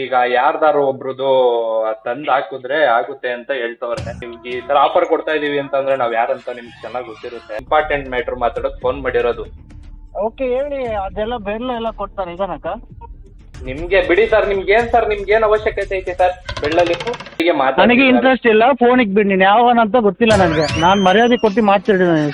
ಈಗ ಯಾರ್ದಾರು ಒಬ್ರದ್ದು ತಂದ್ ಹಾಕಿದ್ರೆ ಆಗುತ್ತೆ ಅಂತ ಹೇಳ್ತವ್ರೆ. ನಿಮ್ಗೆ ಈ ತರ ಆಫರ್ ಕೊಡ್ತಾ ಇದೀವಿ ಅಂತಂದ್ರೆ ನಾವ್ ಯಾರಂತ ನಿಮ್ಗೆ ಚೆನ್ನಾಗಿ ಗೊತ್ತಿರುತ್ತೆ. ಇಂಪಾರ್ಟೆಂಟ್ ಮ್ಯಾಟರ್ ಮಾತಾಡೋದು ಫೋನ್ ಮಾಡಿರೋದು. ಓಕೆ ಹೇಳಿ ಅದೆಲ್ಲ ಬೆಲ್ಲ ಎಲ್ಲ ಕೊಡ್ತಾರೆ ಇದನ್ನಕ್ಕ ನಿಮ್ಗೆ ಬಿಡಿ ಸರ್ ನಿಮ್ಗೆ ಏನ್ ಸರ್ ನಿಮ್ಗೆ ಏನ್ ಅವಶ್ಯಕತೆ ಐತೆ ಸರ್ ಹೀಗೆ ಮಾತಾಡಿ ನನಗೆ. ಇಂಟ್ರೆಸ್ಟ್ ಇಲ್ಲ ಫೋನಿಗೆ ಬಿಡಿ ನೀನು ಯಾವನಂತ ಗೊತ್ತಿಲ್ಲ ನನಗೆ. ನಾನು ಮರ್ಯಾದೆ ಕೊಟ್ಟು ಮಾತಾಡಿದ್ದೀನಿ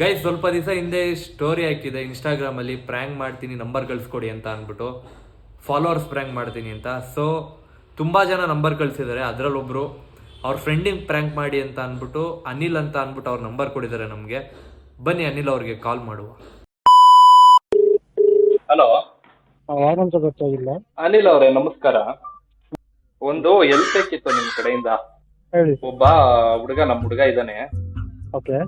ಗೈಸ್ ಸ್ವಲ್ಪ ದಿವಸ ಹಿಂದೆ ಸ್ಟೋರಿ ಹಾಕಿದೆ. ಇನ್ಸ್ಟಾಗ್ರಾಮಲ್ಲಿ ಪ್ರ್ಯಾಂಕ್ ಮಾಡ್ತೀನಿ ನಂಬರ್ ಕಳಿಸ್ಕೊಡಿ ಅಂತ ಅಂದ್ಬಿಟ್ಟು. ಫಾಲೋವರ್ಸ್ ಪ್ರ್ಯಾಂಕ್ ಮಾಡ್ತೀನಿ ಅಂತ. ಸೊ ತುಂಬ ಜನ ನಂಬರ್ ಕಳಿಸಿದ್ದಾರೆ ಅದರಲ್ಲೊಬ್ಬರು ಅವ್ರ ಫ್ರೆಂಡಿಂಗ್ ಪ್ರ್ಯಾಂಕ್ ಮಾಡಿ ಅಂತ ಅಂದ್ಬಿಟ್ಟು ಅನಿಲ್ ಅಂತ ಅಂದ್ಬಿಟ್ಟು ಅವ್ರ ನಂಬರ್ ಕೊಡಿದ್ದಾರೆ ನಮಗೆ. ಬನ್ನಿ ಅನಿಲ್ ಅವ್ರಿಗೆ ಕಾಲ್ ಮಾಡುವ. ಹಲೋ ಯಾರಂತ ಗೊತ್ತಾಗಿಲ್ಲ. ಅನಿಲ್ ಅವರೇ ನಮಸ್ಕಾರ. ಒಂದು ಹೆಲ್ಪ್ ಬೇಕಿತ್ತು ನಿಮ್ ಕಡೆಯಿಂದ. ಹೇಳಿ. ಒಬ್ಬ ಹುಡುಗ ನಮ್ ಹುಡುಗ ಇದ್ದಾನೆ. ಓಕೆ.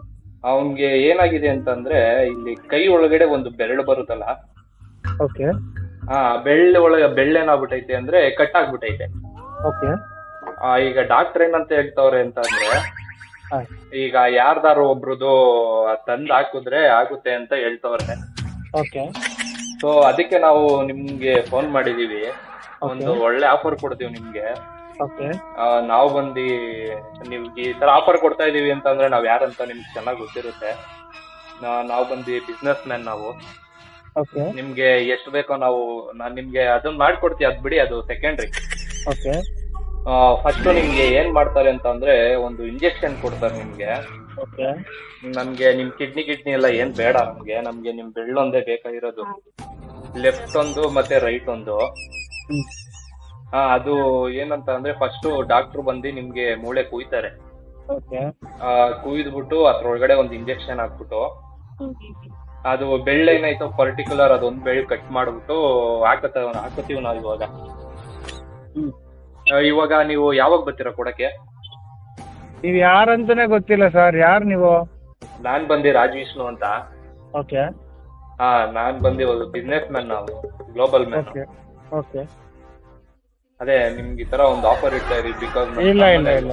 ಅವನ್ಗೆ ಏನಾಗಿದೆ ಅಂತಂದ್ರೆ ಇಲ್ಲಿ ಕೈ ಒಳಗಡೆ ಒಂದು ಬೆರಳು ಬರುತ್ತಲ್ಲ? ಓಕೆ. ಆ ಬೆಳ್ಳ ಒಳಗೆ ಬೆಳ್ಳೇನಾಗ್ಬಿಟ್ಟೈತೆ ಅಂದ್ರೆ ಕಟ್ ಆಗ್ಬಿಟ್ಟೈತೆ ಓಕೆ ಈಗ ಡಾಕ್ಟರ್ ಏನಂತ ಹೇಳ್ತವ್ರೆ ಅಂತಂದ್ರೆ ಹಾಂ. ಈಗ ಯಾರ್ದಾರು ಒಬ್ರದ್ದು ತಂದ್ ಹಾಕಿದ್ರೆ ಆಗುತ್ತೆ ಅಂತ ಹೇಳ್ತವ್ರೆ. ಓಕೆ. ಸೊ ಅದಕ್ಕೆ ನಾವು ನಿಮ್ಗೆ ಫೋನ್ ಮಾಡಿದೀವಿ. ಒಂದು ಒಳ್ಳೆ ಆಫರ್ ಕೊಡ್ತೀವಿ ನಿಮ್ಗೆ. ನಾವು ಬಂದು ನಿಮ್ಗೆ ಈ ತರ ಆಫರ್ ಕೊಡ್ತಾ ಇದೀವಿ ಅಂತಂದ್ರೆ ನಾವ್ ಯಾರಂತ ನಿಮ್ಗೆ ಚೆನ್ನಾಗಿ ಗೊತ್ತಿರುತ್ತೆ. ನಾವು ಬಂದು ಬಿಸ್ನೆಸ್ ಮ್ಯಾನ್ ನಾವು. ನಿಮ್ಗೆ ಎಷ್ಟು ಬೇಕೋ ನಾವು ನಾನ್ ನಿಮ್ಗೆ ಅದನ್ನ ಮಾಡ್ಕೊಡ್ತೀವಿ ಅದ್ ಬಿಡಿ ಅದು ಸೆಕೆಂಡ್ರಿ ಓಕೆ. ಫಸ್ಟ್ ನಿಮ್ಗೆ ಏನ್ ಮಾಡ್ತಾರೆ ಅಂತ ಅಂದ್ರೆ ಒಂದು ಇಂಜೆಕ್ಷನ್ ಕೊಡ್ತಾರೆ ನಿಮ್ಗೆ. ನಮ್ಗೆ ನಿಮ್ ಕಿಡ್ನಿ ಕಿಡ್ನಿ ಎಲ್ಲ ಏನ್ ಬೇಡ ನಮ್ಗೆ ನಮ್ಗೆ ನಿಮ್ ಬೆಳ್ಳೊಂದೇ ಬೇಕಾಗಿರೋದು. ಲೆಫ್ಟ್ ಒಂದು ಮತ್ತೆ ರೈಟ್ ಒಂದು. ಹಾ ಅದು ಏನಂತ ಅಂದ್ರೆ ಫಸ್ಟ್ ಡಾಕ್ಟರ್ ಬಂದು ನಿಮ್ಗೆ ಮೂಳೆ ಕುಯ್ತಾರೆ. ಓಕೆ ಕುಯ್ದ್ಬಿಟ್ಟು ಅದ್ರೊಳಗಡೆ ಒಂದು ಇಂಜೆಕ್ಷನ್ ಹಾಕ್ಬಿಟ್ಟು ಅದು ಬೆಳ್ಳ ಏನಾಯ್ತು ಪರ್ಟಿಕ್ಯುಲರ್ ಅದೊಂದ್ ಬೆಳ್ಳು ಕಟ್ ಮಾಡ್ಬಿಟ್ಟು ಹಾಕತ್ತ ಹಾಕತೀವಿ ನಾವು ಇವಾಗ. ಇವಾಗ ನೀವು ಯಾವಾಗ ಬರ್ತೀರಾ ಕೊಡಕ್ಕೆ? ನೀವು ಯಾರಂತಾನೆ ಗೊತ್ತಿಲ್ಲ ಸರ್ ಯಾರು ನೀವು? ನಾನ್ ಬಂದಿ ರಾಜ್ ವಿಷ್ಣು ಅಂತ. ಓಕೆ ಹಾ ನಾನ್ ಬಂದಿ ಒಂದು ಬಿಸ್ನೆಸ್ ಮ್ಯಾನ್ ನಾವು ಗ್ಲೋಬಲ್ ಮ್ಯಾನ್ ಓಕೆ ಅದೇ ನಿಮ್ಗೆ ಈ ತರ ಒಂದು ಆಫರ್ ಇಡ್ತಾ ಇದೀವಿ ಬಿಕಾಸ್ ಇಲ್ಲ ಇಲ್ಲ ಇಲ್ಲ.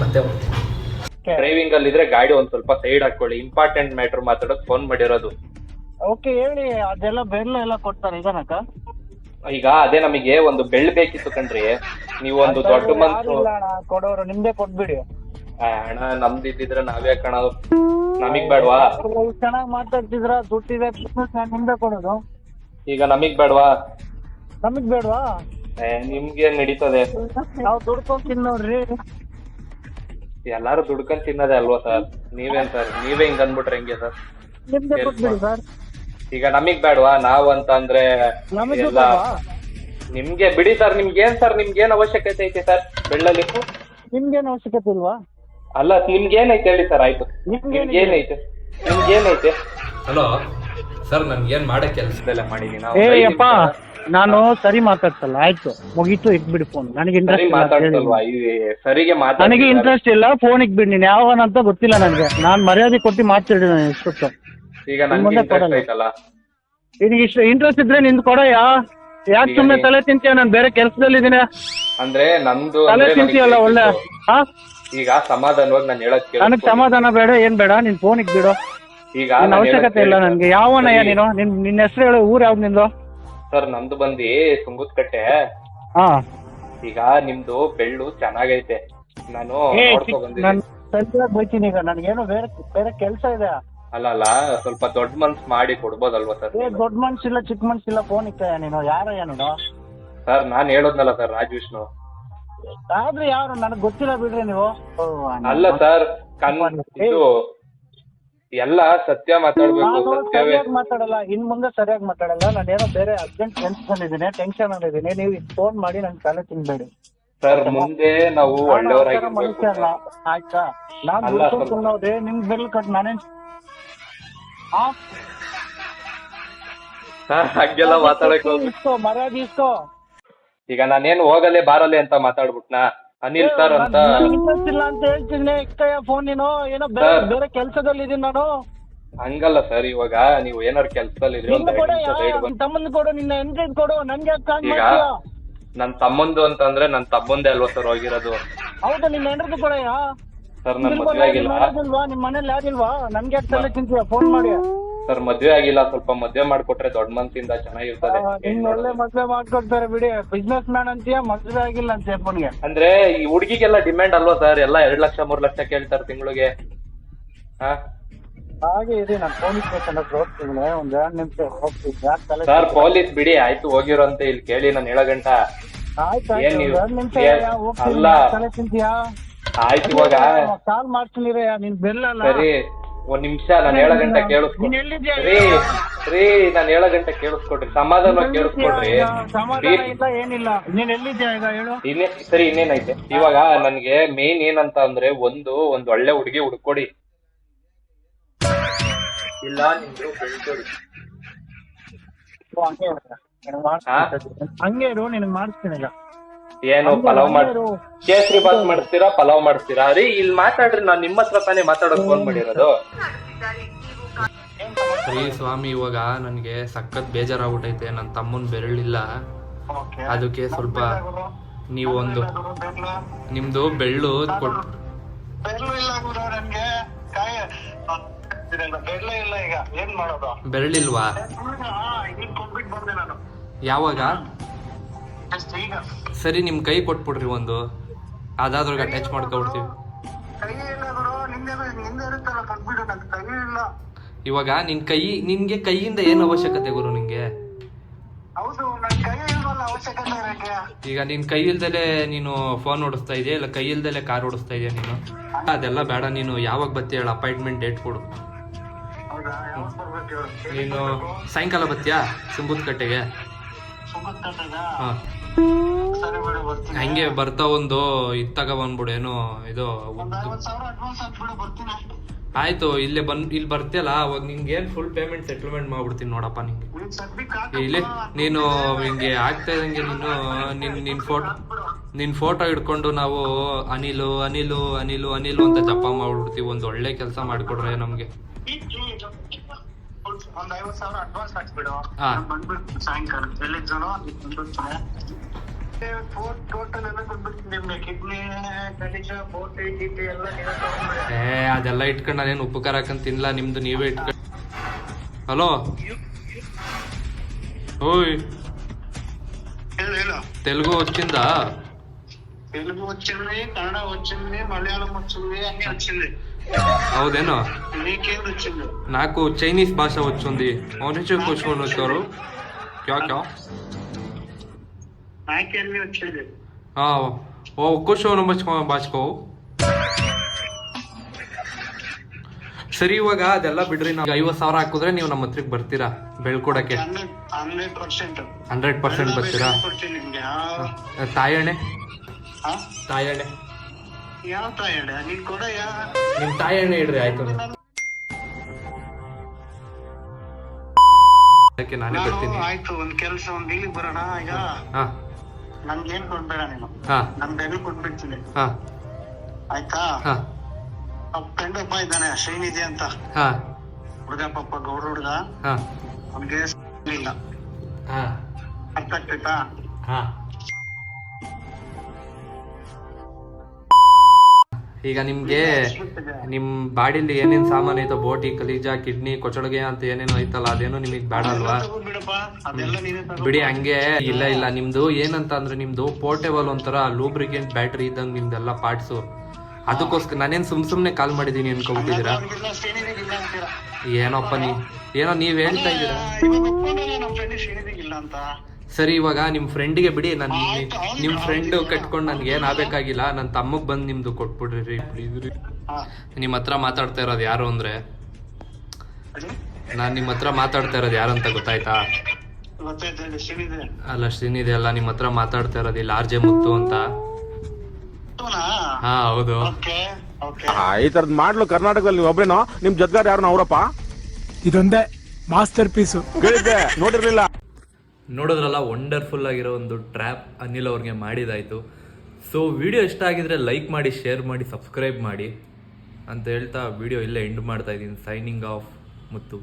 ಮತ್ತೆ ಡ್ರೈವಿಂಗ್ ಅಲ್ಲಿ ಇದ್ರೆ ಗಾಡಿ ಒಂದ್ ಸ್ವಲ್ಪ ಸೈಡ್ ಹಾಕೊಳ್ಳಿ. ಇಂಪಾರ್ಟೆಂಟ್ ಮ್ಯಾಟರ್ ಮಾತಾಡೋಕ್ ಫೋನ್ ಮಾಡಿರೋದು. ಓಕೆ ಹೇಳಿ ಅದೆಲ್ಲ ಬೆಲ್ಲ ಎಲ್ಲ ಕೊಡ್ತಾರೆ ಇದನಕ ಈಗ ಅದೇ ನಮಗೆ ಒಂದು ಬೆಳ್ಳ ಬೇಕಿತ್ತು ಕಣ್ರಿ. ನೀವು ಒಂದು ದೊಡ್ಡ ಮನ್ಸು ಕೊಡೋರು ನಿಮ್ದೇ ಕೊಟ್ಬಿಡಿ. ಆ, ಅಣ್ಣ ನಮ್ದು ಇದ್ದಿದ್ರೆ ನಾವೇ ಕಣ. ನಮಗ್ ಬೇಡವಾ? ಚೆನ್ನಾಗಿ ಮಾತಾಡ್ತಿದ್ರ ದುಡ್ಡಿದೆ ಬಿಸ್ನೆಸ್ ನಿಮ್ದೇ ಕೊಡೋದು. ಈಗ ನಮಗ್ ಬೇಡವಾ? ನಮಗ್ ಬೇಡವಾ? ಏ, ನಿಮ್ಗೆ ನಡೀತದೆ. ನಾವು ದುಡ್ಕೊಂಡ್ ತಿನ್ನೋರಿ ಎಲ್ಲಾರು ದುಡ್ಕೊಂಡ್ ತಿನ್ನೋದೇ ಅಲ್ವಾ ಸರ್? ನೀವೇನ್ ಸರ್? ನೀವೇ ಹಿಂಗ್ ಅಂದ್ಬಿಟ್ರೆ ಹೆಂಗೆ ಸರ್? ನಿಮ್ದೇ Help ಕೊಟ್ಬಿಡಿ ಸರ್. ಈಗ ನಮಗ್ ಬೇಡವಾ? ನಾವ್ ಅಂತ ಅಂದ್ರೆ ನಮಗೆ ಎಲ್ಲ ನಿಮ್ಗೆ ಬಿಡಿ ಸರ್ ನಿಮ್ಗೆ ಏನ್ ಸರ್ ನಿಮ್ಗೆ ಏನ್ ಅವಶ್ಯಕತೆ ಐತೆ ಸರ್ ಬೆಳ್ಳಲ್ಲಿ? ನಿಮ್ಗೇನು ಅವಶ್ಯಕತೆ ಇಲ್ವಾ? ಅಲ್ಲ ನಿಮ್ಗೆ ಏನೈತೆ ಹೇಳಿ ಸರ್ ಆಯ್ತು. ನಿಮ್ಗೆ ನಿಮ್ಗೆ ಏನೈತೆ ನಿಮ್ಗೆ ಏನೈತೆ ಹಲೋ? ಸರ್ ನನ್ಗೇನು ಮಾಡೋ ಕೆಲಸ ಮಾಡಿದೀನಿ ನಾವು. ಏ ನಾನು ಸರಿ ಮಾತಾಡ್ತಲ್ಲ ಆಯ್ತು. ಮುಗೀತು ಇಟ್ಬಿಡಿ ಫೋನ್ ನನಗೆ ಸರಿ ಇಂಟ್ರೆಸ್ಟ್ ಮಾತಾಡ್ತಲ್ವಾ? ಈ ಸರಿಗೆ ಮಾತಾಡಿ ನನಗೆ ಇಂಟ್ರೆಸ್ಟ್ ಇಲ್ಲ ಫೋನಿಗೆ ಬಿಡಿ ನೀನು ಯಾವನಂತ ಗೊತ್ತಿಲ್ಲ ನನಗೆ. ನಾನು ಮರ್ಯಾದೆ ಕೊಟ್ಟು ನಾನು ಇಷ್ಟು ಈಗ ನನ್ಗೆ ಮುಂದೆ ಇಂಟ್ರೆಸ್ಟ್ ಕೊಡಲ್ಲ. ಐತಲ್ಲ. ನಿನಗೆ ಇಷ್ಟು ಇಂಟ್ರೆಸ್ಟ್ ಇದ್ರೆ ನಿಂದು ಕೊಡಯ್ಯ. ಯಾಕೆ ಸುಮ್ಮನೆ ತಲೆ ತಿಂತೀಯ? ನಾನು ಬೇರೆ ಕೆಲಸದಲ್ಲಿದ್ದೀನಿ. ಅಂದ್ರೆ ನಂದು ತಲೆ ಅಂದ್ರೆ ನನಗೆ ತಿಂತೀಯಲ್ಲ ಒಳ್ಳೆ ಹಾ ಈಗ ಸಮಾಧಾನವಾಗಿ ನಾನು ಹೇಳಕ್ ನನಗೆ ಸಮಾಧಾನ ಬೇಡ ಏನ್ ಬೇಡ. ನಿನ್ ಫೋನಿಗೆ ಬಿಡು ಈಗ ಅವಶ್ಯಕತೆ ಇಲ್ಲ ನನ್ಗೆ. ಯಾವ ನೀನು? ನಿನ್ ನಿನ್ನ ಹೆಸರು ಹೇಳು. ಊರ್ ಯಾವ್ದು ನಿಂದು? ಸರ್ ನಂದು ಬಂದಿ ತುಂಗುದ್ಕಟ್ಟೆ ಹಾ. ಈಗ ನಿಮ್ದು ಬೆಳ್ಳು ಚೆನ್ನಾಗೈತೆ. ನಾನು ಸರಿಯಾಗಿ ಬೈತೀನಿ ಈಗ. ನನಗೇನು ಬೇರೆ ಬೇರೆ ಕೆಲಸ ಇದೆ. ಅಲ್ಲ ಅಲ್ಲ ಸ್ವಲ್ಪ ದೊಡ್ಡ ಮನ್ಸ್ ಮಾಡಿ ಕೊಡ್ಬೋದಲ್ವಾ ಸರ್ ಏ ದೊಡ್ಡ ಮನ್ಸಿಲ್ಲ ಚಿಕ್ಕ ಮನ್ಸಿಲ್ಲ ಫೋನ್ ಇತ್ತ ನೀನು. ಯಾರ ನೀನು? ಸರ್ ನಾನ್ ಹೇಳೋದ್ನಲ್ಲ ಸರ್ ರಾಜ್ ವಿಷ್ಣು. ಆದ್ರೆ ಯಾರು? ನನಗೆ ಗೊತ್ತಿಲ್ಲ ಬಿಡ್ರಿ ನೀವು. ಅಲ್ಲ ಸರ್ ಕನ್. ಇದು ಎಲ್ಲ ಸತ್ಯ ಮಾತಾಡ್ಬೇಕು ನಾನು ಸತ್ಯವೇ. ಸರಿಯಾಗಿ ಮಾತಾಡಲ್ಲ ಇನ್ ಮುಂದೆ ಸರಿಯಾಗಿ ಮಾತಾಡಲ್ಲ ನಾನು ಏನೋ ಬೇರೆ ಅರ್ಜೆಂಟ್ ಟೆನ್ಷನ್ ಇದ್ದೀನಿ ಟೆನ್ಷನ್ ಆಗಿದ್ದೀನಿ ನೀವು ಫೋನ್ ಮಾಡಿ ನನ್ ತಲೆ ತಿನ್ಬೇಡಿ. ಸರ್ ಮುಂದೆ ನಾವು ಒಳ್ಳೆಯವರಾಗಿ ಮನುಷ್ಯ ಅಲ್ಲ. ಆಯ್ತಾ? ನಾನು ಅಲ್ಲ ದುಡ್ಡು ಸ್ವಲ್ಪ- ತಿನ್ನೋದೆ ನಿಮ್ ಬೆಲ್ ಕಟ್ ನಾನೇನ್ ಆ, ಸರ್ ಹಂಗೆಲ್ಲ ಮಾತಾಡಕ್ ಇಸ್ಕೋ ಮರ್ಯಾದೆ ಇಸ್ಕೋ. ಈಗ ನಾನೇನು ಹೋಗಲ್ಲೇ ಬಾರಲ್ಲೇ ಅಂತ ಮಾತಾಡ್ಬಿಟ್ನಾ? ಅನಿಲ್ ಸರ್ ಅಂತ. ಇಂಟ್ರೆಸ್ಟ್ ಇಲ್ಲ ಅಂತ ಹೇಳ್ತೀನಿ ಇಕ್ಕಯ್ಯ ಫೋನ್ ನೀನು. ಏನೋ ಬೇರೆ. ಬೇರೆ ಕೆಲಸದಲ್ಲಿ ಇದೀನಿ ನಾನು. ಹಂಗಲ್ಲ ಸರ್ ಇವಾಗ ನೀವು ಏನಾರು ಕೆಲ್ಸದಲ್ಲಿ ಇದ್ರೆ ನಿನ್ನ ಒಂದ್ ಕೊಡು ಎರಡು ನಿಮಿಷ ಸೈಡ್ ನಿನ್ ತಮ್ಮಂದು ಕೊಡು ನಿನ್ನ ಕೊಡು. ನನ್ಗೆ ಯಾಕೆ ಕಾಲ್ ಈಗ ಮಾಡ್ತೀಯ? ನನ್ ತಮ್ಮಂದು ಅಂತಂದ್ರೆ ನನ್ ತಮ್ಮಂದೇ ಅಲ್ವಾ ಸರ್ ಹೋಗಿರೋದು? ಹೌದಾ ನಿನ್ನ ಹೆಂಡ್ರದ್ದು ಕೊಡಯ್ಯ? ಸರ್ ನನ್ ಮದ್ವೆ ಆಗಿಲ್ಲ. ನಿಮ್ ಮನೇಲಿ ಯಾರಿಲ್ವಾ? ನನ್ಗೆ ಯಾಕೆ ತಲೆ ತಿಂತೀಯ? ಫೋನ್ ಮಾಡಿ. ಸರ್ ಮದ್ವೆ ಆಗಿಲ್ಲ ಸ್ವಲ್ಪ ಮದ್ವೆ ಮಾಡ್ಕೊಟ್ರೆ ದೊಡ್ಡ ಮನ್ಸಿಂದ ಚೆನ್ನಾಗಿರ್ತದೆ. ನಿಮ್ಗೆ ಒಳ್ಳೆ ಮದ್ವೆ ಮಾಡ್ಕೊಡ್ತಾರೆ ಬಿಡಿ. ಬಿಸ್ನೆಸ್ ಮ್ಯಾನ್ ಅಂತೀಯ ಮದ್ವೆ ಆಗಿಲ್ಲ ಅಂತ ಅಪ್ಪನ್ಗೆ ಅಂದ್ರೆ ಈ ಹುಡುಗಿಗೆಲ್ಲ ಡಿಮ್ಯಾಂಡ್ ಅಲ್ವಾ ಸರ್? ಎಲ್ಲ ಎರಡ್ ಲಕ್ಷ ಮೂರ್ ಲಕ್ಷ ಕೇಳ್ತಾರೆ ತಿಂಗಳಿಗೆ. ಹಾ? ಹಾಗೆ ಇದೆ ನಾನು ಪೊಲೀಸ್ ಸ್ಟೇಷನ್ ಹತ್ರ ಹೋಗ್ತೀನಿ. ಒಂದ್ ಎರಡ್ ನಿಮಿಷ ಹೋಗ್ತೀನಿ. ಯಾಕೆ ತಲೆ ಸರ್ ಪೊಲೀಸ್ ಬಿಡಿ ಆಯ್ತು ಹೋಗಿರೋ ಅಂತ ಇಲ್ಲಿ ಕೇಳಿ ನಾನು ಹೇಳೋ ಗಂಟ ಆಯ್ತು. ಏನ್ ನೀವು- ಎರಡ್ ನಿಮಿಷ ಏನ್- ಹೋಗ್ತೀನಿ. ಅಲ್ಲ. ಯಾಕ್ ತಲೆ ತಿಂತೀಯಾ ಆಯ್ತು ಇವಾಗ. ಕಾಲ್ ಮಾಡ್ತೀನಿ ಬೆಲ್ಲ ನೀನ್ ಸರಿ. ಒಂದ್ ನಿಮಿಷ ನಾನು ಹೇಳೋ ಗಂಟ ಕೇಳಿಸ್ಕೊಡ್ರಿ ರೀ ನಾನು ಹೇಳೋ ಗಂಟ ಕೇಳಿಸ್ಕೊಡ್ರಿ. ಸಮಾಧಾನ ಕೇಳಿಸ್ಕೊಡ್ರಿ. ಏನಿಲ್ಲ. ನೀನ್ ಎಲ್ಲಿದ್ಯಾ ಈಗ ಹೇಳು? ಇನ್ನೇ ಸರಿ ಇನ್ನೇನೈತೆ? ಇವಾಗ ನನ್ಗೆ ಮೇನ್ ಏನಂತ ಅಂದ್ರೆ ಒಂದು ಒಂದ್ ಒಳ್ಳೆ ಹುಡುಗಿ ಹುಡ್ಕೊಡಿ. ಇಲ್ಲ ನಿಮ್ದು ಬೆಳ್ಕೊಡಿ ಓ, ಹಂಗೆ ಇರು. ನಿನಗ್. ಹಂಗೆ ಮಾಡಿಸ್ತೀನಿ ಈಗ. ಏನು ಪಲಾವ್ ಮಾಡ್ ಕೇಸರಿ ಬಾತ್ ಮಾಡಿಸ್ತೀರಾ ಪಲಾವ್ ಮಾಡಿಸ್ತೀರಾ ರೀ ಇಲ್ಲಿ ಮಾತಾಡ್ರಿ ನಾನ್ ನಿಮ್ಮ ಹತ್ರ ತಾನೇ ಮಾತಾಡೋಕ್ ಫೋನ್ ಮಾಡಿರೋದು. ರೀ ಸ್ವಾಮಿ ಇವಾಗ ನನಗೆ ಸಖತ್ ಬೇಜಾರಾಗ್ಬಿಟ್ಟೈತೆ ನನ್ನ ತಮ್ಮನ ಬೆರಳಿಲ್ಲ. ಅದಕ್ಕೆ ಸ್ವಲ್ಪ ನೀವು ಒಂದು ನಿಮ್ದು ಬೆಳ್ಳು ಕೊಟ್ ಬೆಲ್ಲ ಇಲ್ಲ ಗುರು ನನ್ಗೆ. ಕಾಯ ಇರಲ್ಲ, ಬೆಲ್ಲ ಇಲ್ಲ ಈಗ. ಏನ್ ಮಾಡೋದು? ಬೆರಳಿಲ್ವಾ? ಯಾವಾಗ? ಸರಿ ನಿಮ್ ಕೈ ಕೊಟ್ಬಿಡ್ರಿ ಒಂದು. ಅದಾದ್ರಾಗ ಅಟ್ಯಾಚ್ ಮಾಡ್ಕೊಬಿಡ್ತೀವಿ. ಇವಾಗ ನಿನ್ ಕೈ ನಿನ್ಗೆ ಕೈಯಿಂದ ಏನ್ ಅವಶ್ಯಕತೆ ಗುರು ನಿಂಗೆ? ಈಗ ನಿನ್ ಕೈ ಇಲ್ದಲೆ ನೀನು ಫೋನ್ ಓಡಿಸ್ತಾ ಇದೆಯಾ? ಇಲ್ಲ ಕೈ ಇಲ್ದಲೆ ಕಾರ್ ಓಡಿಸ್ತಾ ಇದೆಯಾ ನೀನು? ಅದೆಲ್ಲ ಬೇಡ ನೀನು ಯಾವಾಗ ಬತ್ತಿ ಹೇಳ ಅಪಾಯಿಂಟ್ಮೆಂಟ್ ಡೇಟ್ ಕೊಡು? ನೀನು ಸಾಯಂಕಾಲ ಬತ್ತೀಯಾ ಸುಂಬುತ್ ಕಟ್ಟೆಗೆ ಹಾಂ. ಹಂಗೆ ಬರ್ತಾ ಒಂದು ಇದ್ ಬಂದ್ಬಿಡು, ಏನು ಇದು ಆಯ್ತು, ಇಲ್ಲೇ ಬಂದ್, ಇಲ್ಲಿ ಬರ್ತಿಯಲ್ಲ, ಅವಾಗ ನಿಂಗೆ ಏನ್ ಫುಲ್ ಪೇಮೆಂಟ್ ಸೆಟಲ್ಮೆಂಟ್ ಮಾಡ್ಬಿಡ್ತೀನಿ ನೋಡಪ್ಪ ನಿಂಗೆ. ಇಲ್ಲಿ ನೀನು ಹಿಂಗೆ ಆಗ್ತಾ ಇದಂಗೆ ನೀನು, ನಿನ್ ನಿನ್ ಫೋಟೋ ನಿನ್ ಫೋಟೋ ಹಿಡ್ಕೊಂಡು ನಾವು ಅನಿಲು ಅನಿಲು ಅನಿಲು ಅನಿಲು ಅಂತ ಜಪ ಮಾಡ್ಬಿಡ್ತೀವಿ, ಒಂದು ಒಳ್ಳೆ ಕೆಲಸ ಮಾಡಿಕೊಡ್ರೆ ನಮ್ಗೆ. ಒಂದ್ ಐವತ್ ಸಾವಿರ ಅಡ್ವಾನ್ಸ್ ಹಾಕ್ಬಿಡು ಬಂದ್ಬಿಟ್ಟು ಸಾಯಂಕಾಲ. ಎಲ್ಲಿದ್ದನೋ ಏ ಅದೆಲ್ಲ ಇಟ್ಕೊಂಡ್ ನಾನೇನು ಉಪಕಾರ ಹಾಕಂತ ತಿನ್ಲ? ನಿಮ್ದು ನೀವೇ ಇಟ್ಕೊಂಡು ಹಲೋ ಓಯ್. ತೆಲುಗು ಹೊಚ್ಚಿಂದ? ತೆಲುಗು వచ్చింది ಕನ್ನಡ వచ్చింది ಮಲಯಾಳಂ వచ్చింది అన్ని వచ్చింది ಹೌದೇನೋ నీకేం వచ్చింది నాకు చైనీస్ భాష వచ్చింది మౌనిచు కూర్చొని వచ్చారు క్యా క్యా నాకే అన్ని వచ్చింది ఆ, ఓ ಕೂರ್ಚೋನು ಬಚ್ಕೊ ಬಾಚ್ಕೋ ಸರಿ ಇವಾಗ ಅದೆಲ್ಲ ಬಿಡ್ರಿ ನಾವು ಐವತ್ತು ಸಾವಿರ ಹಾಕಿದ್ರೆ ನೀವು ನಮ್ಮ ಹತ್ರಕ್ಕೆ ಬರ್ತೀರಾ ಬೆಳ್ಕೊಡಕ್ಕೆ hundred hundred percent hundred percent ಬರ್ತೀರಾ ಕೊಡ್ತೀನಿ ನಿಮ್ಗೆ ಆ, ತಾಯಣ್ಣೆ ಯಾವ ತಾಯಿ ನಿಮ್ ತಾಯಣ್ಣೆ ಇಡ್ರಿ ಆಯ್ತು ಅದಕ್ಕೆ ನಾನೇ ನಾನು ಬರ್ತೀನಿ. ಆಯ್ತು ಒಂದ್ ಕೆಲ್ಸ ಒಂದ್ ಇಲ್ಲಿಗೆ ಬರೋಣ ಈಗ? ಹಾ ನನ್ಗೇನ್ ಕೊಡ್ಬೇಡ ನೀನು? ಹಾ. ನನ್ ಬೆಲೆ ಕೊಟ್ಬಿಡ್ತೀನಿ. ಹಾ. ಆಯ್ತಾ? ಹಾ. ಆ ಫ್ರೆಂಡಪ್ಪ ಇದ್ದಾನೆ ಶ್ರೀನಿಧಿ ಅಂತ. ಹಾ. ಹುಡುಗ ಪಾಪ ಗೌಡ ಹುಡುಗ. ಹಾ. ಅವ್ನಿಗೆ ಇಲ್ಲ. ಹಾ. ಅರ್ಥ ಆಗ್ತೈತಾ? ಹಾ. ಈಗ ನಿಮ್ಗೆ ನಿಮ್ ಬಾಡಿಲಿ ಏನೇನ್ ಸಾಮಾನ್ ಐತೋ ಬೋಟಿ ಕಲೀಜ ಕಿಡ್ನಿ ಕೊಚಳಗೆ ಅಂತ ಏನೇನು ಐತಲ್ಲ ಅದೇನು ನಿಮಗ್ ಬೇಡ ಅಲ್ವಾ? ಬಿಡಿ ಹಂಗೆ ಇಲ್ಲ ಇಲ್ಲ ನಿಮ್ದು ಏನಂತ ಅಂದ್ರೆ ನಿಮ್ದು ಪೋರ್ಟೇಬಲ್ ಒಂಥರ ಲೂಬ್ರಿಕೆಂಟ್ ಬ್ಯಾಟ್ರಿ ಇದ್ದಂಗೆ ನಿಮ್ದೆಲ್ಲ ಪಾರ್ಟ್ಸ್ ಅದಕ್ಕೋಸ್ಕರ ನಾನೇನ್ ಸುಮ್ ಸುಮ್ನೆ ಕಾಲ್ ಅನ್ಕೊಬಿಟ್ಟಿದ್ದೀರಾ ಇಲ್ಲ ಅಂತೀರಾ? ಏನಪ್ಪ ನೀ ಏನೋ ನೀವ್ ಹೇಳ್ತಾ ಇದ್ದೀರಾ? ಸರಿ ಇವಾಗ ನಿಮ್ ಫ್ರೆಂಡ್ಗೆ ಬಿಡಿ ನಾನು ನಿಮ್ ಫ್ರೆಂಡ್ ಕಟ್ಕೊಂಡ್ ನನ್ಗೆ ಏನ್ ಆಗ್ಬೇಕಾಗಿಲ್ಲ ನನ್ ತಮ್ಮಗ್ ಬಂದ್ ನಿಮ್ದು ಕೊಟ್ಬಿಡ್ರಿ ನಿಮ್ ಹತ್ರ ಮಾತಾಡ್ತಾ ಇರೋದು ಯಾರು ಅಂದ್ರೆ? ನಾನ್ ನಿಮ್ ಹತ್ರ ಮಾತಾಡ್ತಾ ಇರೋದು ಯಾರಂತ ಗೊತ್ತಾಯ್ತಾ? ಅಲ್ಲ ಶ್ರೀನಿಧಿ ಅಲ್ಲ ನಿಮ್ ಹತ್ರ ಮಾತಾಡ್ತಾ ಇರೋದು ಇಲ್ಲಿ ಆರ್ ಜೆ ಮುತ್ತು ಅಂತ. ಹಾ ಹೌದು. Okay okay. ಆ, ಈ ತರದ್ ಮಾಡ್ಲು ಕರ್ನಾಟಕದಲ್ಲಿ ನೀವು ಒಬ್ರೇನೋ? ನಿಮ್ ಜದ್ಗಾರ್ ಯಾರು ಅವರಪ್ಪ ಇದೊಂದೇ ಮಾಸ್ಟರ್ ಪೀಸು. ನೋಡಿರ್ಲಿಲ್ಲ. ನೋಡಿದ್ರಲ್ಲ ವಂಡರ್ಫುಲ್ ಆಗಿರೋ ಒಂದು ಟ್ರ್ಯಾಪ್ ಅನಿಲ್ ಅವ್ರಿಗೆ ಮಾಡಿದಾಯಿತು. ಸೊ ವಿಡಿಯೋ ಇಷ್ಟ ಆಗಿದ್ರೆ ಲೈಕ್ ಮಾಡಿ ಶೇರ್ ಮಾಡಿ ಸಬ್ಸ್ಕ್ರೈಬ್ ಮಾಡಿ ಅಂತ ಹೇಳ್ತಾ ವಿಡಿಯೋ ಇಲ್ಲೇ ಎಂಡ್ ಮಾಡ್ತಾ ಇದ್ದೀನಿ ಸೈನಿಂಗ್ ಆಫ್ ಮುತ್ತು.